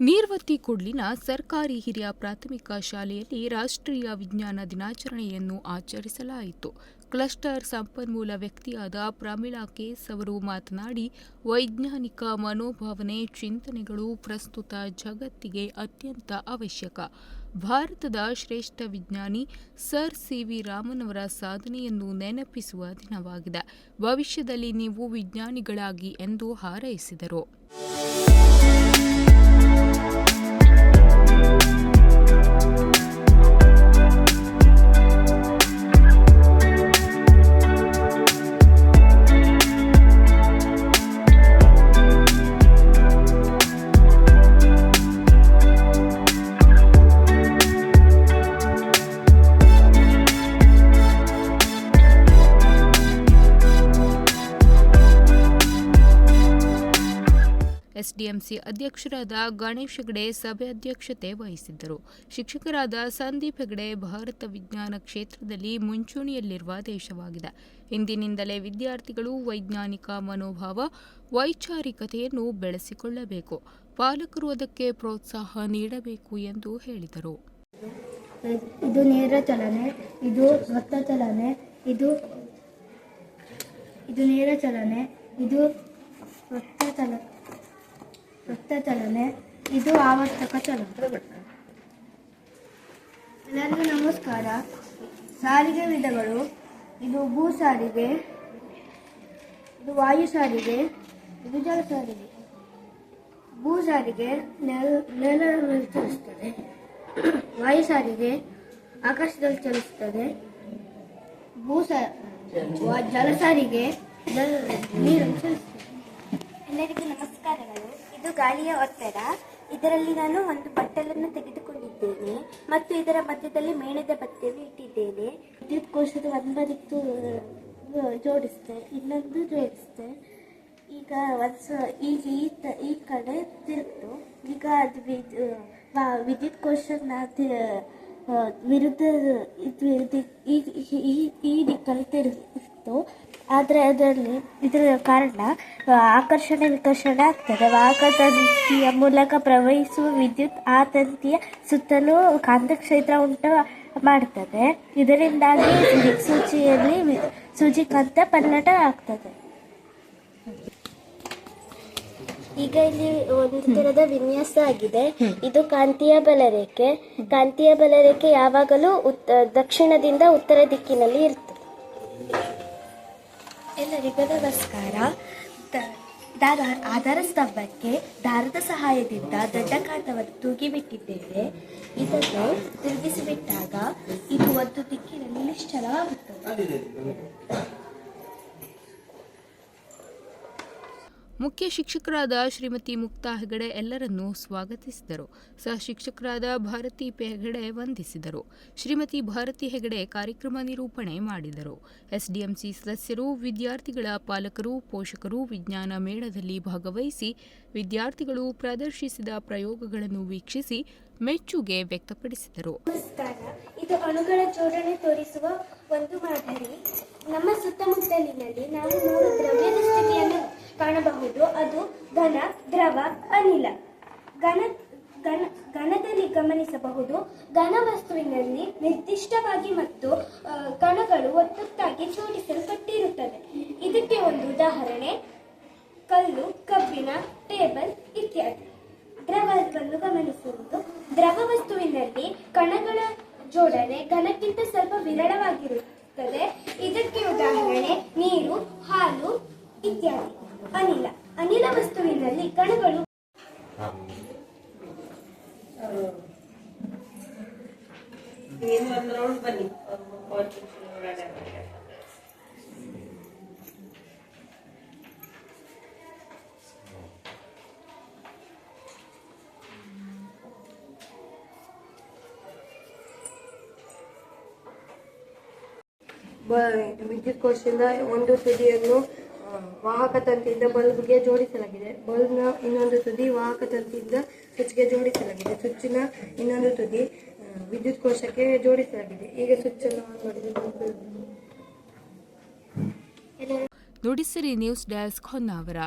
ನೀರ್ವತಿ ಕುಡ್ಲಿನ ಸರ್ಕಾರಿ ಹಿರಿಯ ಪ್ರಾಥಮಿಕ ಶಾಲೆಯಲ್ಲಿ ರಾಷ್ಟ್ರೀಯ ವಿಜ್ಞಾನ ದಿನಾಚರಣೆಯನ್ನು ಆಚರಿಸಲಾಯಿತು. ಕ್ಲಸ್ಟರ್ ಸಂಪನ್ಮೂಲ ವ್ಯಕ್ತಿಯಾದ ಪ್ರಮೀಳಾ ಕೇಸ್ ಅವರು ಮಾತನಾಡಿ, ವೈಜ್ಞಾನಿಕ ಮನೋಭಾವನೆ ಚಿಂತನೆಗಳು ಪ್ರಸ್ತುತ ಜಗತ್ತಿಗೆ ಅತ್ಯಂತ ಅವಶ್ಯಕ. ಭಾರತದ ಶ್ರೇಷ್ಠ ವಿಜ್ಞಾನಿ ಸರ್ ಸಿವಿ ರಾಮನ್ ಅವರ ಸಾಧನೆಯನ್ನು ನೆನಪಿಸುವ ದಿನವಾಗಿದೆ. ಭವಿಷ್ಯದಲ್ಲಿ ನೀವು ವಿಜ್ಞಾನಿಗಳಾಗಿ ಎಂದು ಹಾರೈಸಿದರು. ಎಸ್ಡಿಎಂಸಿ ಅಧ್ಯಕ್ಷರಾದ ಗಣೇಶ್ ಹೆಗಡೆ ಸಭೆ ಅಧ್ಯಕ್ಷತೆ ವಹಿಸಿದ್ದರು. ಶಿಕ್ಷಕರಾದ ಸಂದೀಪ್ ಹೆಗಡೆ ಭಾರತ ವಿಜ್ಞಾನ ಕ್ಷೇತ್ರದಲ್ಲಿ ಮುಂಚೂಣಿಯಲ್ಲಿರುವ ದೇಶವಾಗಿದೆ. ಇಂದಿನಿಂದಲೇ ವಿದ್ಯಾರ್ಥಿಗಳು ವೈಜ್ಞಾನಿಕ ಮನೋಭಾವ, ವೈಚಾರಿಕತೆಯನ್ನು ಬೆಳೆಸಿಕೊಳ್ಳಬೇಕು. ಪಾಲಕರು ಅದಕ್ಕೆ ಪ್ರೋತ್ಸಾಹ ನೀಡಬೇಕು ಎಂದು ಹೇಳಿದರು. ಇದು ನೇರ ಚಲನೆ, ಇದು ವೃತ್ತ ಚಲನೆ, ಇದು ಇದು ನೇರ ಚಲನೆ, ಇದು ವೃತ್ತ ಚಲ ವೃತ್ತ ಚಲನೆ ಇದು ಆವರ್ತಕ ಚಲನೆ. ಎಲ್ಲರಿಗೂ ನಮಸ್ಕಾರ. ಸಾರಿಗೆ ವಿಧಗಳು. ಇದು ಭೂ ಸಾರಿಗೆ. ಇದು ವಾಯು ಸಾರಿಗೆ. ಇದು ಜಲ ಸಾರಿಗೆ. ಭೂ ಸಾರಿಗೆ ನೆಲ, ನೆಲದಲ್ಲಿ ಚಲಿಸ್ತದೆ ವಾಯು ಸಾರಿಗೆ ಆಕಾಶದಲ್ಲಿ ಚಲಿಸುತ್ತದೆ. ಭೂ ಜಲ ಸಾರಿಗೆ ನೀರಲ್ಲಿ ಚಲಿಸುತ್ತದೆ. ಎಲ್ಲರಿಗೂ ನಮಸ್ಕಾರಗಳು. ಇದು ಗಾಳಿಯ ಒತ್ತಡ. ಇದರಲ್ಲಿ ನಾನು ಒಂದು ಬಟ್ಟಲನ್ನು ತೆಗೆದುಕೊಂಡಿದ್ದೇನೆ ಮತ್ತು ಇದರ ಮಧ್ಯದಲ್ಲಿ ಮೇಣದ ಬತ್ತಿಯನ್ನು ಇಟ್ಟಿದ್ದೇನೆ. ವಿದ್ಯುತ್ ಕೋಶದ ಒಂದು ಜೋಡಿಸಿದೆ, ಇನ್ನೊಂದು ಜೋಡಿಸ್ತೆ ಈಗ ಒಂದು ಈ ಈ ಕಡೆ ತಿರುಗ್ತು. ಈಗ ಅದು ವಿದ್ಯುತ್ ಕೋಶನ ವಿರುದ್ಧ ಈ ದಿಕ್ಕಲ್ಲಿ ಈ- ದಿಕ್ಕಲ್ಲಿ ಆದರೆ ಅದರಲ್ಲಿ ಇದರ ಕಾರಣ ಆಕರ್ಷಣೆ ವಿಕರ್ಷಣೆ ಆಗ್ತದೆ. ವಾಹಕ ತಂತಿಯ ಮೂಲಕ ಪ್ರವಹಿಸುವ ವಿದ್ಯುತ್ ಆ ತಂತಿಯ ಸುತ್ತಲೂ ಕಾಂತಕ್ಷೇತ್ರ ಉಂಟು ಮಾಡ್ತದೆ. ಇದರಿಂದಾಗಿ ಸೂಚಿಯಲ್ಲಿ ಸೂಚಿ ಕಂತ ಪಲ್ಲಟ ಆಗ್ತದೆ. ಈಗ ಇಲ್ಲಿ ಒಂದು ತರದ ವಿನ್ಯಾಸ ಆಗಿದೆ. ಇದು ಕಾಂತೀಯ ಬಲರೇಖೆ. ಕಾಂತೀಯ ಬಲರೇಖೆ ಯಾವಾಗಲೂ ಉತ್ ದಕ್ಷಿಣದಿಂದ ಉತ್ತರ ದಿಕ್ಕಿನಲ್ಲಿ ಇರ್ತದೆ. ಎಲ್ಲರಿಗೂ ನಮಸ್ಕಾರ. ದಾರ, ಆಧಾರ ಸ್ತಂಭಕ್ಕೆ ದಾರದ ಸಹಾಯದಿಂದ ದೊಡ್ಡ ಕಾಟವನ್ನು ತೂಗಿಬಿಟ್ಟಿದ್ದೇವೆ. ಇದನ್ನು ತಿರುಗಿಸಿಬಿಟ್ಟಾಗ ಇದು ಒಂದು ದಿಕ್ಕಿನಲ್ಲಿ ನಿಶ್ಚಲವಾಗುತ್ತದೆ ಮುಖ್ಯ ಶಿಕ್ಷಕರಾದ ಶ್ರೀಮತಿ ಮುಕ್ತಾ ಹೆಗಡೆ ಎಲ್ಲರನ್ನು ಸ್ವಾಗತಿಸಿದರು. ಸಹ ಶಿಕ್ಷಕರಾದ ಭಾರತಿ ಹೆಗಡೆ ವಂದಿಸಿದರು. ಶ್ರೀಮತಿ ಭಾರತಿ ಹೆಗಡೆ ಕಾರ್ಯಕ್ರಮ ನಿರೂಪಣೆ ಮಾಡಿದರು. ಎಸ್ಡಿಎಂಸಿ ಸದಸ್ಯರು, ವಿದ್ಯಾರ್ಥಿಗಳ ಪಾಲಕರು, ಪೋಷಕರು ವಿಜ್ಞಾನ ಮೇಳದಲ್ಲಿ ಭಾಗವಹಿಸಿ ವಿದ್ಯಾರ್ಥಿಗಳು ಪ್ರದರ್ಶಿಸಿದ ಪ್ರಯೋಗಗಳನ್ನು ವೀಕ್ಷಿಸಿ ಮೆಚ್ಚುಗೆ ವ್ಯಕ್ತಪಡಿಸಿದರು. ಇದು ಅಣುಗಳ ಜೋಡಣೆ ತೋರಿಸುವ ಒಂದು ಮಾದರಿ. ನಮ್ಮ ಸುತ್ತಮುತ್ತಲಿನಲ್ಲಿ ನಾವು ಮೂರು ದ್ರವ್ಯದ ಸ್ಥಿತಿಯನ್ನು ಕಾಣಬಹುದು. ಅದು ಘನ ದ್ರವ, ಅನಿಲ. ಘನ ಘನ, ಘನದಲ್ಲಿ ಗಮನಿಸಬಹುದು. ಘನ ವಸ್ತುವಿನಲ್ಲಿ ನಿರ್ದಿಷ್ಟವಾಗಿ ಮತ್ತು ಕಣಗಳು ಒತ್ತೊತ್ತಾಗಿ ಜೋಡಿಸಲ್ಪಟ್ಟಿರುತ್ತದೆ ಇದಕ್ಕೆ ಒಂದು ಉದಾಹರಣೆ, ಕಲ್ಲು, ಕಬ್ಬಿಣ, ಟೇಬಲ್ ಇತ್ಯಾದಿ. ದ್ರವವನ್ನು ಗಮನಿಸುವುದು. ದ್ರವ ವಸ್ತುವಿನಲ್ಲಿ ಕಣಗಳ ಜೋಡಣೆ ಘನಕ್ಕಿಂತ ಸ್ವಲ್ಪ ವಿರಳವಾಗಿರುತ್ತದೆ. ಇದಕ್ಕೆ ಉದಾಹರಣೆ, ನೀರು, ಹಾಲು ಇತ್ಯಾದಿ. ಅನಿಲ. ಅನಿಲ ವಸ್ತುವಿನಲ್ಲಿ ಕಣಗಳು. ವಿದ್ಯುತ್ ಕೋಶದಿಂದ ಒಂದು ತುದಿಯನ್ನು ವಾಹಕ ತಂತಿಯಿಂದ ಬಲ್ಬ್ಗೆ ಜೋಡಿಸಲಾಗಿದೆ. ಬಲ್ಬ್ನ ಇನ್ನೊಂದು ತುದಿ ವಾಹಕ ತಂತಿಯಿಂದ ಸ್ವಿಚ್ಗೆ ಜೋಡಿಸಲಾಗಿದೆ. ಸ್ವಿಚ್ನ ಇನ್ನೊಂದು ತುದಿ ವಿದ್ಯುತ್ ಕೋಶಕ್ಕೆ ಜೋಡಿಸಲಾಗಿದೆ. ಈಗ ಸ್ವಿಚ್ ಅನ್ನು ಆನ್ ನುಡಿಸಿರಿ ನ್ಯೂಸ್ ಡೆಸ್ಕ್ ಹೊನ್ನಾವರ.